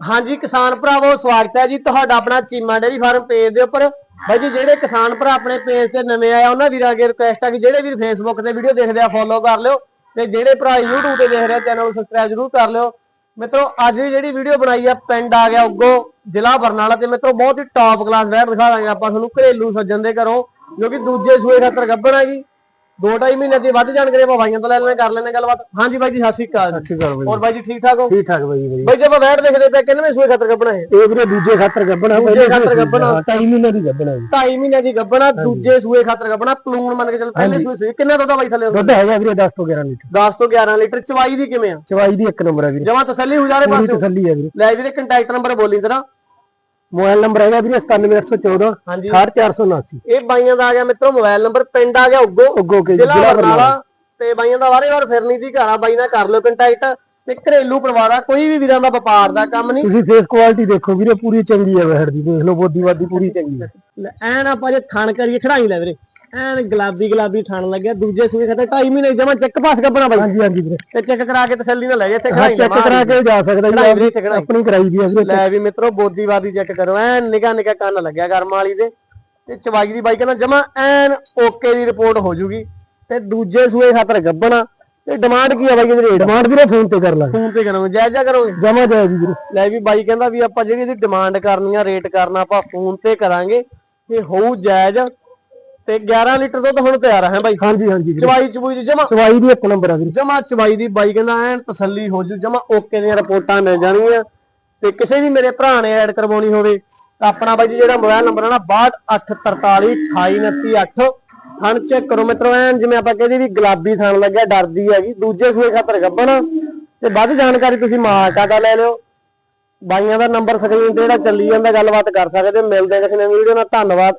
ਹਾਂਜੀ, ਕਿਸਾਨ ਭਰਾਵੋ, ਸਵਾਗਤ ਹੈ ਜੀ। ਤੁਹਾਡਾ ਆਪਣਾ ਚੀਮਾ ਡੇਰੀ ਫਾਰਮ ਪੇਜ ਦੇ ਉੱਪਰ। ਬਾਈ ਜੀ, ਜਿਹੜੇ ਕਿਸਾਨ ਭਰਾ ਆਪਣੇ ਪੇਜ ਤੇ ਨਵੇਂ ਆਏ ਉਹਨਾਂ ਵੀਰਾਂ ਅੱਗੇ ਰਿਕੁਐਸਟ ਆ ਕਿ ਜਿਹੜੇ ਵੀਰ ਫੇਸਬੁੱਕ ਤੇ ਵੀਡੀਓ ਦੇਖਦੇ ਆ ਫੋਲੋ ਕਰ ਲਿਓ ਤੇ ਜਿਹੜੇ ਭਰਾ YouTube ਤੇ ਦੇਖ ਰਹੇ ਆ ਚੈਨਲ ਨੂੰ ਸਬਸਕ੍ਰਾਈਬ ਜ਼ਰੂਰ ਕਰ ਲਿਓ। ਮਿੱਤਰੋ, ਅੱਜ ਦੀ ਜਿਹੜੀ ਵੀਡੀਓ ਬਣਾਈ ਆ, ਪਿੰਡ ਆ ਗਿਆ ਉੱਗੋ, ਜ਼ਿਲ੍ਹਾ ਬਰਨਾਲਾ ਤੇ। ਮਿੱਤਰੋ, ਬਹੁਤ ਹੀ ਟੌਪ ਕਲਾਸ ਵੈਟ ਦਿਖਾ ਦਾਂਗੇ ਆਪਾਂ ਤੁਹਾਨੂੰ, ਘਰੇਲੂ ਸੱਜਣ ਦੇ ਘਰੋਂ, ਜੋ ਕਿ ਦੂਜੇ ਸੂਏ ਖਾਤਰ ਗੱਭਣ ਆ ਜੀ। ਦੋ ਢਾਈ ਮਹੀਨੇ ਦੀ ਵੱਧ ਜਾਣਕਾਰੀ ਆਪਾਂ ਭਾਈਆਂ ਤੋਂ ਲੈ ਲੈਣੇ ਕਰ ਲੈਣੇ ਗੱਲਬਾਤ। ਹਾਂਜੀ ਬਾਈ ਜੀ ਸਤਿ ਸ਼੍ਰੀ ਅਕਾਲ। ਸਤਿ ਸ਼੍ਰੀ ਅਕਾਲ ਹੋਰ ਬਾਈ ਜੀ ਠੀਕ ਠਾਕ ਹੋ? ਠੀਕ ਠਾਕ ਬਾਈ ਬਾਈ ਬਾਈ ਜੇ ਆਪਾਂ ਵੈਟ ਦੇਖਦੇ ਪਏ ਕਿੰਨਵੇਂ ਸੂਏ ਖਾਤਰ ਗੱਭਣ ਹੈ ਇਹ ਵੀਰੇ ਦੂਜੇ ਖਾਤਰ ਗੱਬਣਾ ਦੂਜੇ ਖਾਤਰ ਗੱਭਣਾ। ਢਾਈ ਮਹੀਨੇ ਦੀ ਗੱਬਣਾ ਜੀ। ਢਾਈ ਮਹੀਨੇ ਦੀ ਗੱਭਣਾ ਦੂਜੇ ਸੂਏ ਖਾਤਰ ਗੱਭਣਾ ਪਲੂਣ ਮੰਨ ਕੇ ਚੱਲ ਪਹਿਲੇ ਸੂਏ ਸੂਏ। ਕਿੰਨਾ ਦੁੱਧ ਆ ਬਾਈ ਥੱਲੇ ਦੁੱਧ ਹੈਗਾ ਵੀਰੇ 10 ਤੋਂ 11 ਲੀਟਰ। 10 ਤੋਂ 11 ਲੀਟਰ ਚਵਾਈ ਦੀ ਕਿਵੇਂ ਆ? ਚਵਾਈ ਦੀ ਇੱਕ ਨੰਬਰ ਹੈ ਵੀਰੇ। ਜਮਾ ਤਸੱਲੀ ਹੋ ਜਾਰੇ ਪਾਸੇ? ਤਸੱਲੀ ਹੈ ਵੀਰੇ। ਲੈ ਵੀਰੇ ਕੰਟੈਕਟ ਨੰਬਰ ਬੋਲੀ ਤੇਰਾ ਮੋਬਾਈਲ ਨੰਬਰ ਹੈਗਾ ਵੀਰੇ 97814 ਹਾਂਜੀ। 6479 ਇਹ ਬਾਈਆਂ ਦਾ ਆ ਗਿਆ ਮਿੱਤਰੋ ਮੋਬਾਈਲ ਨੰਬਰ ਪਿੰਡ ਆ ਗਿਆ ਉੱਗੋ। ਉੱਗੋ ਕੇ ਜ਼ਿਲ੍ਹਾ ਬਰਨਾਲਾ। ਤੇ ਬਾਈਆਂ ਦਾ ਵਾਰੇ ਵਾਰ ਫਿਰਨੀ ਦੀ ਘਰ ਆ ਬਾਈ ਨਾਲ ਕਰ ਲਿਓ ਕੰਟੈਕਟ ਤੇ ਘਰੇਲੂ ਪਰਿਵਾਰ ਆ ਕੋਈ ਵੀ ਵੀਰਾਂ ਦਾ ਵਪਾਰ ਦਾ ਕੰਮ ਨਹੀਂ। ਤੁਸੀਂ ਫੇਸ ਕੁਆਲਿਟੀ ਦੇਖੋ ਵੀਰੇ ਪੂਰੀ ਚੰਗੀ ਹੈ ਵਹਿੜ ਦੀ ਦੇਖ ਲਓ ਬੋਦੀ ਵਾਦੀ ਪੂਰੀ ਚੰਗੀ ਲੈ, ਐਨ ਆਪਾਂ ਜੇ ਥਣ ਕਰੀਏ ਖੜਾਈ ਲੈ ਵੀਰੇ। ਐਨ ਗੁਲਾਬੀ ਗੁਲਾਬੀ ਥਣ ਲੱਗਿਆ ਦੂਜੇ ਸੂਏ ਖਾਤੇ ਢਾਈ ਮਹੀਨੇ ਜਮਾ ਚੈੱਕ ਪਾਸ ਗੱਬਣਾ ਬਾਈ ਹਾਂਜੀ ਹਾਂਜੀ ਵੀਰੇ। ਤੇ ਚੈੱਕ ਕਰਾ ਕੇ ਤਸੱਲੀ ਨਾਲ ਲੈ ਜਾ ਇੱਥੇ ਹਾਂ ਚੈੱਕ ਕਰਾ ਕੇ ਜਾ ਸਕਦਾ ਜੀ। ਆਪਣੀ ਕਰਾਈ ਦੀ ਵੀਰੇ ਲੈ ਵੀ ਮਿੱਤਰੋ ਬੋਦੀਵਾਦੀ ਚੈੱਕ ਕਰੋ ਐਨ ਨਿਕਾ ਨਿਕਾ ਕੰਨ ਲੱਗਿਆ ਕਰਮ ਵਾਲੀ ਦੇ। ਤੇ ਚਵਾਈ ਦੀ ਬਾਈ ਕਹਿੰਦਾ ਜਮਾ ਐਨ ਓਕੇ ਦੀ ਰਿਪੋਰਟ ਹੋ ਜੂਗੀ। ਤੇ ਦੂਜੇ ਸੂਏ ਖਾਤਰ ਗੱਬਣਾ। ਤੇ ਡਿਮਾਂਡ ਕੀ ਆ ਬਾਈ ਇਹਦੀ ਰੇਟ? ਡਿਮਾਂਡ ਵੀਰੇ ਫੋਨ ਤੇ ਕਰ ਲਾਂਗੇ। ਫੋਨ ਤੇ ਕਰੋਗੇ ਜਾਇਜ਼ ਜਾ ਕਰੋਗੇ? ਜਮਾ ਜਾਏਗੀ ਵੀਰੇ। ਲੈ ਵੀ ਬਾਈ ਕਹਿੰਦਾ ਵੀ ਆਪਾਂ ਜਿਹੜੀ ਇਹਦੀ ਡਿਮਾਂਡ ਕਰਨੀ ਆ ਰੇਟ ਕਰਨਾ ਆਪਾਂ ਫੋਨ ਤੇ ਕਰਾਂਗੇ। ਤੇ ਹੋਊ ਜਾਇਜ਼। ਤੇ 11 ਲੀਟਰ ਦੁੱਧ ਹੁਣ ਤਿਆਰ ਹੈ ਬਾਈ? ਹਾਂਜੀ ਹਾਂਜੀ ਵੀਰੇ। ਚਵਾਈ ਚਬੂਈ ਜਮਾ ਚਵਾਈ ਦੀ ਇੱਕ ਨੰਬਰ ਹੈ ਵੀਰੇ। ਜਮਾ ਚਵਾਈ ਦੀ ਬਾਈ ਕਹਿੰਦਾ ਐਨ ਤਸੱਲੀ ਹੋ ਜੂ ਜਮਾ ਓਕੇ ਦੀਆਂ ਰਿਪੋਰਟਾਂ ਮਿਲ ਜਾਣਗੀਆਂ। ਤੇ ਕਿਸੇ ਵੀ ਮੇਰੇ ਭਰਾ ਨੇ ਐਡ ਕਰਵਾਉਣੀ ਹੋਵੇ ਤਾਂ ਆਪਣਾ ਬਾਈ ਜੀ ਜਿਹੜਾ ਮੋਬਾਈਲ ਨੰਬਰ ਹੈ ਨਾ 62834298 ਥਣ ਚੈੱਕ ਕਰੋ ਮਿੱਤਰੋ ਐਨ ਜਿਵੇਂ ਆਪਾਂ ਕਹਿੰਦੇ ਵੀ ਗੁਲਾਬੀ ਥਣ ਲੱਗਿਆ ਡਰਦੀ ਹੈਗੀ। ਦੂਜੇ ਸੂਏ ਖਾਤਰ ਗੱਬਣ ਤੇ ਵੱਧ ਜਾਣਕਾਰੀ ਤੁਸੀਂ ਮਾਰਕਾ ਦਾ ਲੈ ਲਿਓ। ਬਾਈਆਂ ਦਾ ਨੰਬਰ ਸਕਰੀਨ ਤੇ ਜਿਹੜਾ ਚੱਲੀ ਜਾਂਦਾ ਗੱਲਬਾਤ ਕਰ ਸਕਦੇ। ਮਿਲਦੇ ਕਿਸੇ ਨਵੀਂ ਵੀਡੀਓ ਨਾਲ। ਧੰਨਵਾਦ।